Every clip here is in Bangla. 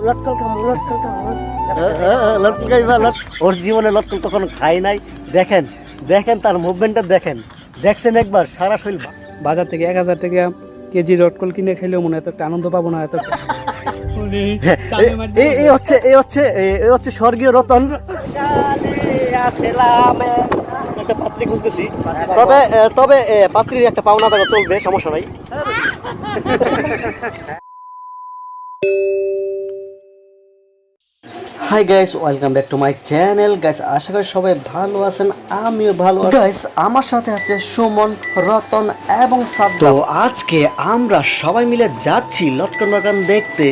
লটকল লটকল লটকল খাইবা লট- ওর জীবনে লটকল কখনো খাই নাই। দেখেন দেখেন তার মুভমেন্টটা দেখেন। দেখছেন একবার সারা শরীর বাজার থেকে এক হাজার টাকা কেজি রটকল কিনে খেলেও মনে হয় এত একটা আনন্দ পাবো না এত এই এই হচ্ছে এই হচ্ছে এই- এই হচ্ছে স্বর্গীয় রতন। একটা পাত্রী খুঁজতেছি। তবে তবে এ, পাত্রীর একটা পাওনা টাকা চলবে সমস্যা নাই। Hi guys welcome back to my channel guys আশা করি সবাই ভালো আছেন আমিও ভালো আছি। গাইস আমার সাথে আছে সুমন রতন এবং সাদ্দ আজকে আমরা সবাই মিলে যাচ্ছি লটকন বাগান দেখতে।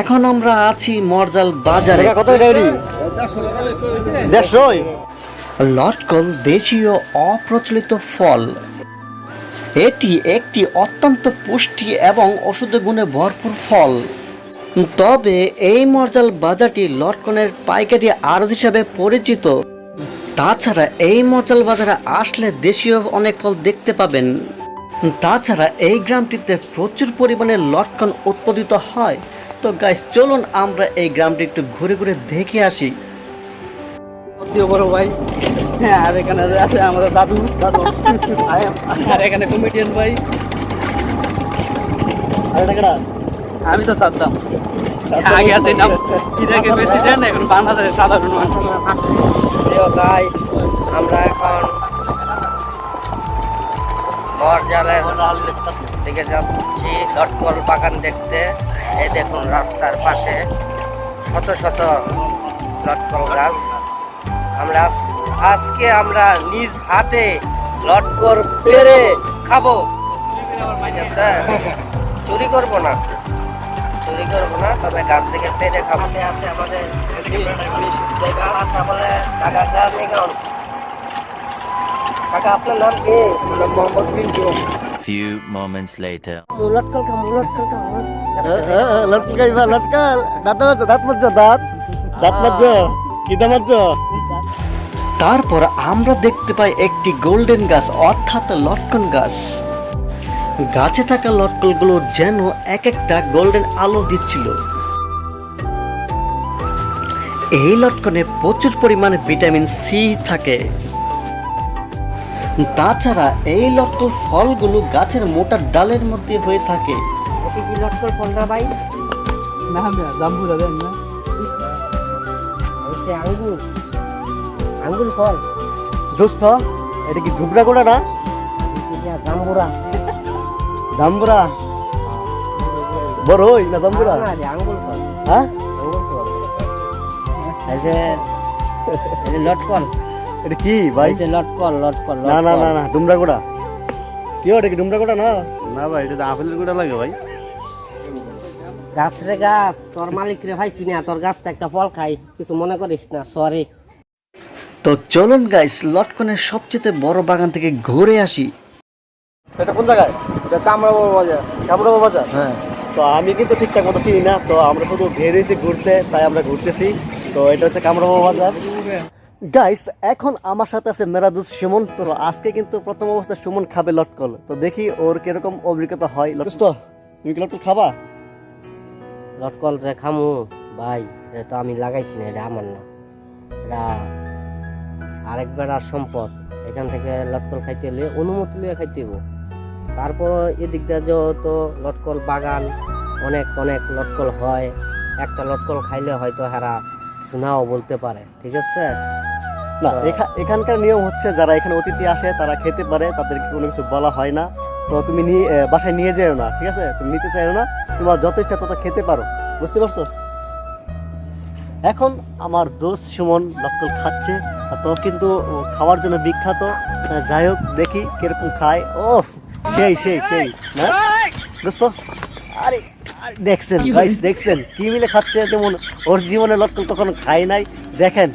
এখন আমরা আছি মরজাল বাজারে। কত গাড়ি দেড়শোই লটকল দেশীয় অপ্রচলিত ফল। এটি একটি অত্যন্ত পুষ্টি এবং ওষুধ গুণে ভরপুর ফল। তবে এই মরজাল বাজারটি লটকনের পাইকারি আড়ত হিসাবে পরিচিত। তাছাড়া এই মরজাল বাজারে আসলে দেশীয় অনেক ফল দেখতে পাবেন। তাছাড়া এই গ্রামটিতে প্রচুর পরিমাণে লটকন উৎপাদিত হয়। তো গাইস চলুন আমরা এই গ্রামটি একটু ঘুরে ঘুরে দেখে আসি। বড় ভাই হ্যাঁ আর এখানে আছে আমাদের দাদু দাদু। আর এখানে কমেডিয়ান ভাই। আমি তো সাদ্দাম আগে আছে নাম। ইরাকে প্রেসিডেন্ট এখন বাংলাদেশের সাধারণ মানুষ গাই আমরা এখন বরজালের দিকে যাচ্ছি। লটকল বাগান দেখতে। এই দেখুন রাস্তার পাশে শত শত লটকল গাছ। আমরা আজকে আমরা নিজ হাতে লটকল পেরে খাব। চুরি করব না। চুরি করব না তবে গাছ থেকে পেরে আছে আমাদের বলে কাকা আপনার নাম কি? Mohammad Few moments later. লটকল লটকল লটকল লটকল দাঁত দাঁত দাঁত। দাঁত কি দাঁত তারপর আমরা দেখতে পাই একটি গোল্ডেন গাছ অর্থাৎ লটকন গাছ। গাছে থাকা লটকলগুলো যেন এক একটা গোল্ডেন আলো দিচ্ছিল। এই লটকনে প্রচুর পরিমাণে ভিটামিন সি থাকে। তাছাড়া এই লটকল ফলগুলো গাছের মোটা ডালের মধ্যে হয়ে থাকে। এটি কি লটকল ফলটা ভাই? না জাম্বুরা দেন না। হচ্ছে আঙ্গুর। আঙ্গুর ফল। দোস্ত এটা কি ঘুবরা গোড়া না? এটা জাম্বুরা দাম্বুরা? বড় হই না দাম্বুরা? না রে, আঙ্গুর ফল হ্যাঁ? আঙ্গুর ফল এই যে এই যে লটকল। এটা কি ভাই? এই যে লটকল লটকল না না না না ডুমরা গোড়া। কি ওটা কি ডুমরা গোড়া না? না ভাই এটা আপেলের গুঁড়া লাগে ভাই। গাছ রে গাছ তোর মালিক রে ভাই চিনি তোর গাছটা একটা ফল খাই কিছু মনে করিস না সরি তো চলুন গাইস লটকনের সবচেয়ে বড় বাগান থেকে ঘুরে আসি। এটা কোন জায়গায়? এটা বাজার কামরাবা বাজার। হ্যাঁ। তো আমি কিন্তু ঠিকঠাক মতো চিনি না তো আমরা শুধু বেরিয়েছি ঘুরতে তাই আমরা ঘুরতেছি। তো এটা হচ্ছে কামরাবা বাজার। গাইস এখন আমার সাথে আছে মেরাদুস সুমন। তো আজকে কিন্তু প্রথম অবস্থায় সুমন খাবে লটকল তো দেখি ওর কীরকম অভিজ্ঞতা হয় দোস্ত তুমি কি লটকল খাবা? লটকল রে খামু ভাই এটা তো আমি লাগাইছি না এটা আমার না। এটা আরেক বেড়ার সম্পদ। এখান থেকে লটকল খাইতে হলে অনুমতি লিয়ে খাইতে হইব। তারপরও এদিকটা যেহেতু লটকল বাগান অনেক অনেক লটকল হয় একটা লটকল খাইলে হয়তো হারা শোনাও বলতে পারে ঠিক আছে? না এখানকার নিয়ম হচ্ছে যারা এখানে অতিথি আসে তারা খেতে পারে তাদেরকে কোনো কিছু বলা হয় না। তো তুমি নিয়ে বাসায় নিয়ে যেও না ঠিক আছে? তুমি নিতে চাইও না তোমার যত ইচ্ছা তত খেতে পারো বুঝতে পারছ? এখন আমার দোষ সুমন লটকল খাচ্ছে তো কিন্তু খাওয়ার জন্য বিখ্যাত। যাই হোক দেখি কীরকম খায়। ও সেই সেই সেই। না? দোস্ত আরে দেখছেন গাইস দেখছেন কি মিলে খাচ্ছে যেমন ওর জীবনে লটকল কখনো খায় নাই। দেখেন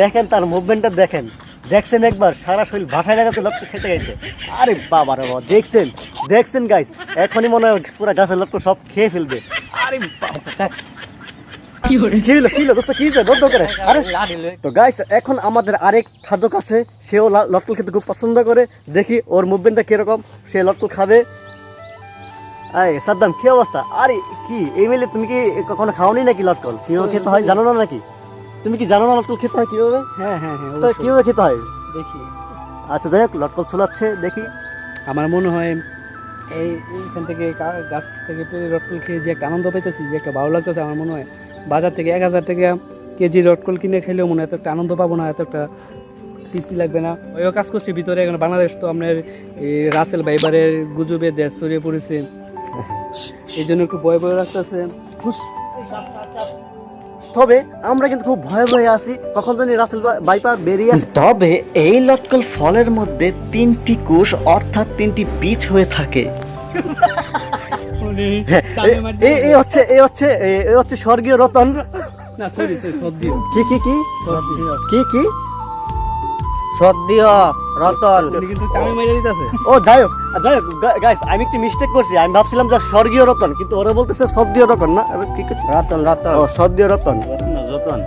দেখেন তার মুভমেন্টটা দেখেন। দেখছেন একবার সারা শরীর ভাষায় লাগাতে লক্ষ্য খেতে গেছে। আরে বাবা রে বাবা দেখছেন দেখছেন গাইস এখনই মনে হয় পুরো গাছের লক্ষ্য সব খেয়ে ফেলবে। আরে বাবা কি হলো কি হলো দোস্ত কি হয়েছে? দর করে। আরে তো গাইস এখন আমাদের আরেক খাদ্য কাছে সেও লটকল খেতে খুব পছন্দ করে। দেখি ওর মুভমেন্টটা কীরকম সে লটকল খাবে। সাদ্দাম কি অবস্থা? আরে কি এই মিলে তুমি কি কখনো খাওনি নাকি লটকল? কীভাবে খেতে হয় জানো না নাকি? তুমি কি জানো না লটকল খেতে হয় কীভাবে? হ্যাঁ হ্যাঁ হ্যাঁ তো কীভাবে খেতে হয়? দেখি। আচ্ছা যাই হোক লটকল ছোলাচ্ছে দেখি। আমার মনে হয় এই এইখান থেকে গাছ থেকে পেরে রটকল খেয়ে যে একটা আনন্দ পাইতেছি যে একটা ভালো লাগতেছে আমার মনে হয় বাজার থেকে এক হাজার টাকা কেজি রটকল কিনে খেলেও মনে হয় এত একটা আনন্দ পাবো না এত একটা তৃপ্তি লাগবে না। ওইও কাজ করছি ভিতরে এখন বাংলাদেশ তো আপনার এই রাসেল ভাইবারের গুজবে দেশ ছড়িয়ে পড়েছে। এই জন্য একটু ভয় ভয় রাখতেছে তবে আমরা কিন্তু খুব ভয়ে ভয়ে আছি কখন জানি রাসেল বাইপার বেরিয়ে আসে। তবে এই লটকল ফলের মধ্যে তিনটি কোষ অর্থাৎ তিনটি বীজ হয়ে থাকে। এই এই হচ্ছে এই হচ্ছে এই- হচ্ছে স্বর্গীয় রতন। না সরি সরি কি কি কি? কি রতন। ও যাই হোক যাই হোক গাইস আমি একটু মিস্টেক করছি। আমি ভাবছিলাম যে স্বর্গীয় রতন কিন্তু ওরা বলতেছে সদ্যীয় রতন না? কি রতন রতন। ও সদ্যীয় রতন। যতন না, যতন।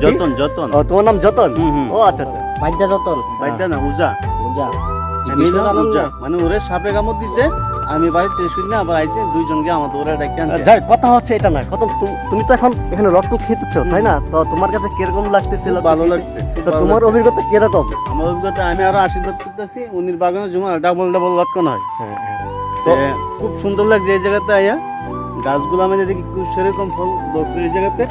যতন যতন। ও তোমার নাম যতন। ও আচ্ছা আচ্ছা। বাদ্যা যতন। না উজা। উজা। মানে ওরে সাপে কামড় দিছে। আমি বাড়িতে শুনি না আবার আইছে দুইজনকে আমাদের ওরা ডাকি যাই কথা হচ্ছে এটা না কত তুমি- তুমি তো এখন এখানে লটকল খেতেছ তাই না? তো তোমার কাছে কীরকম লাগতেছিল খুব ভালো লাগছে তো তোমার। অভিজ্ঞতা কীরকম? আমার অভিজ্ঞতা আমি আরও আশীর্বাদ করতেছি উনির বাগানে জমা ডাবল ডাবল লটকন হয় খুব সুন্দর লাগছে এই জায়গাতে আইয়া গাছগুলো আমি দেখি খুব সেরকম ফল ধরছে এই জায়গাতে।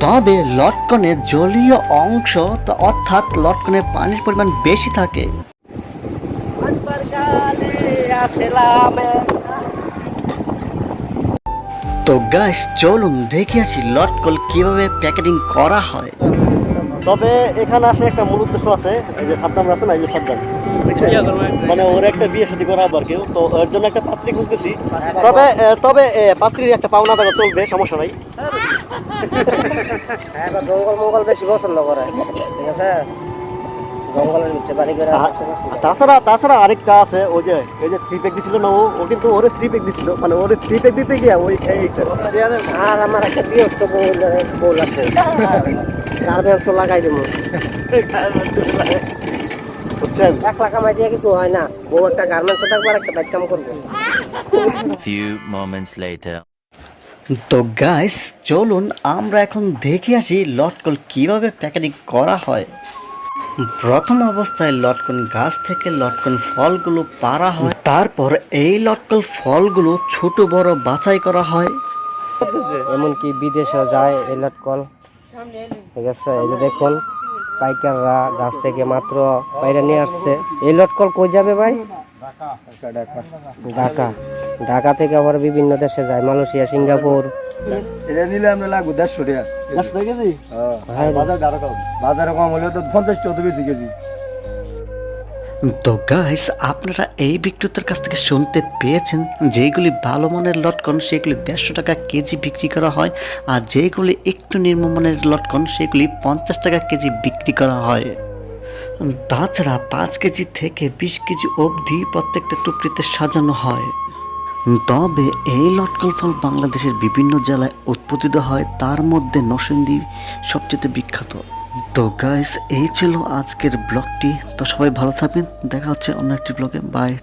তবে লটকনের জলীয় অংশ তা- অর্থাৎ লটকনের পানির পরিমাণ বেশি থাকে। তো গাইস চলুন দেখে আসি লটকল কীভাবে প্যাকেটিং করা হয়। তবে এখানে আসলে একটা মূল উদ্দেশ্য আছে এই যে সাদ্দাম আছে না এই যে সাদ্দাম মানে ওর একটা বিয়ে শাদী করা আবার কেউ তো ওর জন্য একটা পাত্রী খুঁজতেছি। তবে তবে পাত্রীর একটা পাওনা টাকা চলবে সমস্যা নাই। হ্যাঁ বা জঙ্গল মঙ্গল বেশি পছন্দ করে। ঠিক আছে জঙ্গলের ভিতরে বাড়ি করে আর- তাছাড়া তাছাড়া আরেকটা আছে ওই যে এই যে থ্রি প্যাক দিছিল না ও ও কিন্তু ওরে থ্রি প্যাক দিছিল মানে ওরে থ্রি প্যাক দিতে গিয়া ওই আর আমার একটা বিয়স্ত বউ বউ লাগছে। গার্মেন্টস লাগাই দেবো। বুঝছেন? এক লাখ কামাই দিয়ে কিছু হয় না। বউ একটা গার্মেন্টসে থাকবে আর একটা বাইক কাম করবে। Few moments later. তো গাইস চলুন আমরা এখন দেখে আসি লটকল কীভাবে প্যাকেটিং করা হয়। প্রথম অবস্থায় লটকন গাছ থেকে লটকন ফলগুলো পাড়া হয়। তারপর এই লটকল ফলগুলো ছোট বড় বাছাই করা হয়। এমনকি বিদেশেও যায় এই লটকল ঠিক আছে, এই দেখুন, পাইকাররা গাছ থেকে মাত্র পাইরা নিয়ে আসছে। এই লটকল কই যাবে ভাই? ঢাকা। ঢাকা থেকে আবার বিভিন্ন দেশে যায়। Malaysia, Singapore. এটা নিলে আমরা লাগবো দেড়শো টাকা। হয়ে। গেছি হ্যাঁ। বাজার কম। বাজারে কম হলে তো পঞ্চাশ টাকা বেশি কেজি। তো গাইস আপনারা এই বিক্রেতার কাছ থেকে শুনতে পেয়েছেন যেগুলি ভালো মানের লটকন সেগুলি দেড়শো টাকা কেজি বিক্রি করা হয় আর যেগুলি একটু নিম্নমানের লটকন সেগুলি পঞ্চাশ টাকা কেজি বিক্রি করা হয়। তাছাড়া পাঁচ কেজি থেকে বিশ কেজি অবধি প্রত্যেকটা টুকরিতে সাজানো হয়। তবে এই লটকল ফল বাংলাদেশের বিভিন্ন জেলায় উৎপাদিত হয়, তার মধ্যে নরসিংদী সবচেয়ে বিখ্যাত। তো গাইস এই ছিল আজকের ব্লগটি। তো সবাই ভালো থাকবেন। দেখা হচ্ছে অন্য একটি ব্লগে। বাই